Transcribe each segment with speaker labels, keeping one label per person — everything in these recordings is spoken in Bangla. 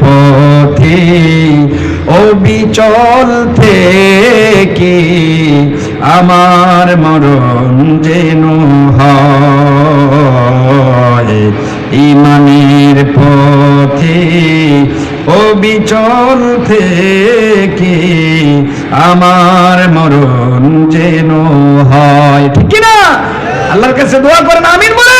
Speaker 1: পথে অবিচল থেকে আমার মরণ যেন ইমানের পথে অবিচল থেকে আমার মরণ যেন হয়। ঠিক না আল্লাহর কাছে দোয়া করেন, আমিন বলেন।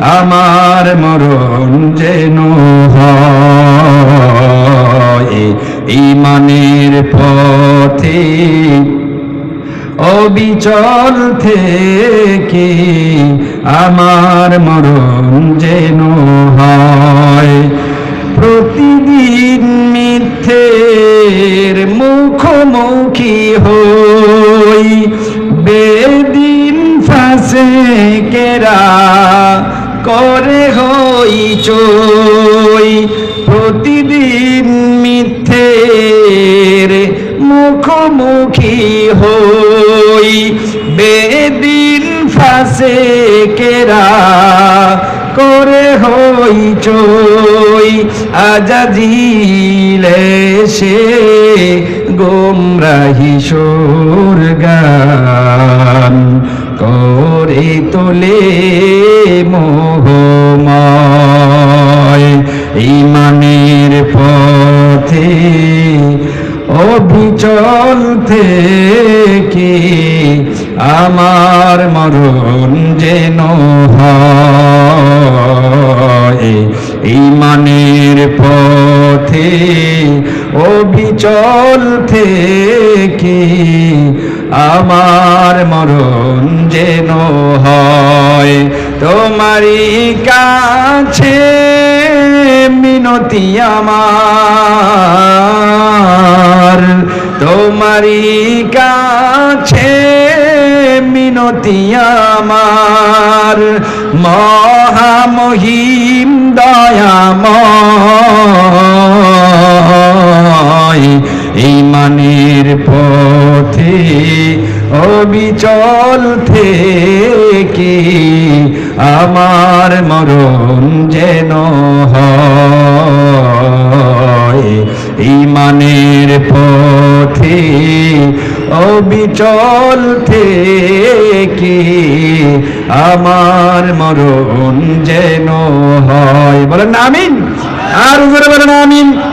Speaker 1: আমার মরণ যেন ইমানের পথে অবিচল থেকে আমার মরণ যেন হয়? প্রতিদিন মিথ্যের মুখোমুখি হই, বেদিন ফাঁসে কেরা করে হই চই। প্রতিদিন মিথ্যের মুখোমুখি হই। বেদিন ফাঁসে কেরা করে হই চই। আজাজিলে সে গোমরাহি সুর গান তোলে মোহময়। ইমানের পথে অবিচল থেকে আমার মরণ যেন হয়। ইমানের পথে অবিচল থেকে আমার মরণ যেন হয়। তোমারই কাছে মিনতি আমার। তোমারই কাছে মিনতি আমার। মহামহিম দয়াময়, ইমানের পথে অবিচল থেকে আমার মরণ যেন ইমানের পথে অবিচল থেকে আমার মরণ যেন হয়। বলেন আমিন। আর উপরে বলেন আমিন।